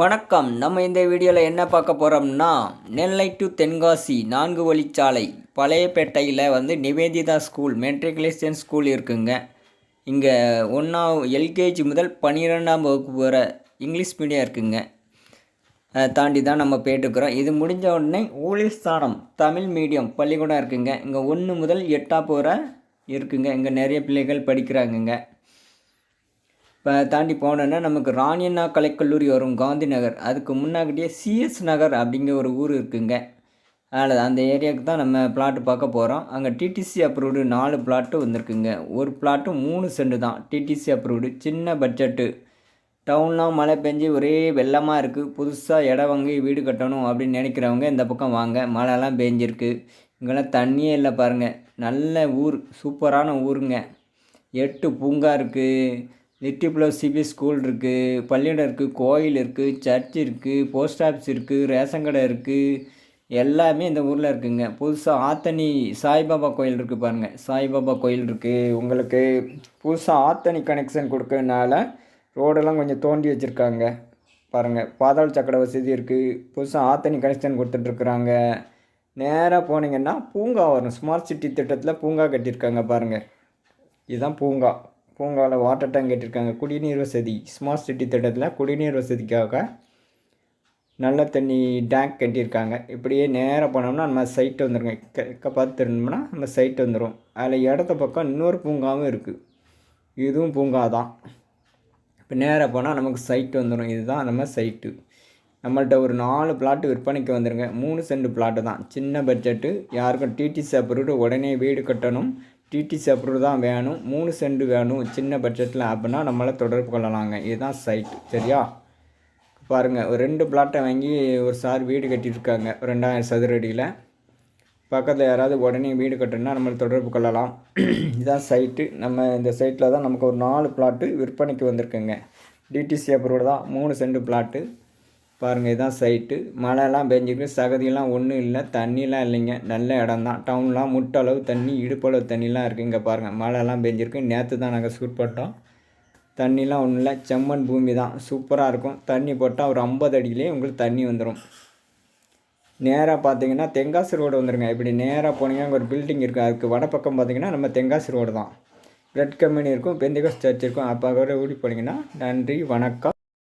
வணக்கம். நம்ம இந்த வீடியோவில் என்ன பார்க்க போகிறோம்னா நெல்லை டு தென்காசி நான்கு வழிச்சாலை. பழையப்பேட்டையில் வந்து நிவேதிதா ஸ்கூல் மெட்ரிகுலேஷன் ஸ்கூல் இருக்குங்க. இங்கே ஒன்றா எல்கேஜி முதல் பன்னிரெண்டாம் வகுப்பு வர இங்கிலீஷ் மீடியம் இருக்குங்க. அதை தாண்டி தான் நம்ம போயிட்டுருக்குறோம். இது முடிஞ்ச உடனே ஊழிஸ்தானம் தமிழ் மீடியம் பள்ளிக்கூடம் இருக்குங்க. இங்கே ஒன்று முதல் எட்டாம் போகிற இருக்குங்க. இங்கே நிறைய பிள்ளைகள் படிக்கிறாங்கங்க. தாண்டி போனோன்னா நமக்கு ராணியண்ணா கலைக்கல்லூரி வரும் காந்தி நகர் அதுக்கு முன்னாக்கிட்டே சிஎஸ் நகர் அப்படிங்கிற ஒரு ஊர் இருக்குங்க. அதில் அந்த ஏரியாவுக்கு தான் நம்ம பிளாட்டு பார்க்க போகிறோம் அங்கே டிடிசி அப்ரூவ்டு நாலு பிளாட்டு வந்திருக்குங்க. ஒரு பிளாட்டு மூணு சென்ட் தான். டிடிசி அப்ரூவ்டு சின்ன பட்ஜெட்டு டவுன்லாம் மழை பெஞ்சு ஒரே வெள்ளமாக இருக்குது புதுசாக இடம் வாங்கி வீடு கட்டணும் அப்படின்னு நினைக்கிறவங்க இந்த பக்கம் வாங்க. மழைலாம் பெஞ்சிருக்கு. இங்கெல்லாம் தண்ணியே இல்லை பாருங்கள் நல்ல ஊர். சூப்பரான ஊருங்க. எட்டு பூங்கா இருக்குது லிட்டிப்ளோ சிபி ஸ்கூல் இருக்குது பள்ளியிடம் இருக்குது கோயில் இருக்குது சர்ச் இருக்குது போஸ்ட் ஆஃபீஸ் இருக்குது ரேஷன் கடை இருக்குது எல்லாமே இந்த ஊரில் இருக்குங்க. புதுசாக ஆத்தனி சாய்பாபா கோயில் இருக்குது பாருங்கள் சாய்பாபா கோயில் இருக்குது உங்களுக்கு புதுசாக ஆத்தனி கனெக்ஷன் கொடுக்கறதுனால ரோடெல்லாம் கொஞ்சம் தோண்டி வச்சுருக்காங்க. பாருங்கள் பாதாள சக்கர வசதி இருக்குது புதுசாக ஆத்தனி கனெக்ஷன் கொடுத்துட்ருக்குறாங்க நேராக போனீங்கன்னா பூங்கா வரும் ஸ்மார்ட் சிட்டி திட்டத்தில் பூங்கா கட்டியிருக்காங்க பாருங்கள் இதுதான் பூங்கா. பூங்காவில் வாட்டர் டேங்க் கேட்டிருக்காங்க குடிநீர் வசதி. ஸ்மார்ட் சிட்டி திட்டத்தில் குடிநீர் வசதிக்காக நல்ல தண்ணி டேங்க் கட்டியிருக்காங்க. இப்படியே நேராக போனோம்னா நம்ம சைட்டு வந்துடுங்க க பார்த்து திரும்பினா நம்ம சைட்டு வந்துடும் அதில் இடத்த பக்கம் இன்னொரு பூங்காவும் இருக்குது இதுவும் பூங்கா தான். இப்போ நேராக போனால் நமக்கு சைட்டு வந்துடும் இதுதான் நம்ம சைட்டு நம்மள்ட்ட ஒரு நாலு பிளாட்டு விற்பனைக்கு வந்துடுங்க மூணு சென்ட் பிளாட்டு தான். சின்ன பட்ஜெட்டு யாருக்கும் டிடிசி அப்ரூவ்டு உடனே வீடு கட்டணும். டிடிசி அப்ரூவ் தான் வேணும். மூணு சென்ட் வேணும். சின்ன பட்ஜெட்டில் அப்படின்னா நம்மளை தொடர்பு கொள்ளலாங்க. இதுதான் சைட் சரியா? பாருங்கள் ஒரு ரெண்டு பிளாட்டை வாங்கி ஒரு சார் வீடு கட்டியிருக்காங்க. ரெண்டாயிரம் சதுரடியில். பக்கத்தில் யாராவது உடனே வீடு கட்டணும்னா நம்மளை தொடர்பு கொள்ளலாம். இதுதான் சைட்டு நம்ம இந்த சைட்டில் தான் நமக்கு ஒரு நாலு பிளாட்டு விற்பனைக்கு வந்திருக்குங்க. டிடிசி அப்ரூவ் தான். மூணு சென்ட் பிளாட்டு பாருங்கள் இதுதான் சைட்டு மழைலாம் பெஞ்சிருக்கு சகதியெல்லாம் ஒன்றும் இல்லை. தண்ணிலாம் இல்லைங்க. நல்ல இடம் தான் டவுன்லாம் முட்டளவு தண்ணி இடுப்பளவு தண்ணிலாம் இருக்குது இங்கே பாருங்கள் மழைலாம் பெஞ்சிருக்கு. நேற்று தான் நாங்கள் ஷூட் பண்ணிட்டோம் தண்ணிலாம் ஒன்றும் இல்லை. செம்மண் பூமி தான். சூப்பராக இருக்கும். தண்ணி போட்டால் ஒரு ஐம்பது அடியிலே உங்களுக்கு தண்ணி வந்துடும் நேராக பார்த்தீங்கன்னா தென்காசி ரோடு வந்துருங்க. இப்படி நேராக போனீங்கன்னா அங்கே ஒரு பில்டிங் இருக்குது அதுக்கு வடப்பக்கம் பார்த்தீங்கன்னா நம்ம தென்காசி ரோடு தான். ரெட் கம்பெனி இருக்கும். பெந்திகாஸ் சர்ச் இருக்கும். அப்போ கூட ஊடி போனீங்கன்னா நன்றி வணக்கம்.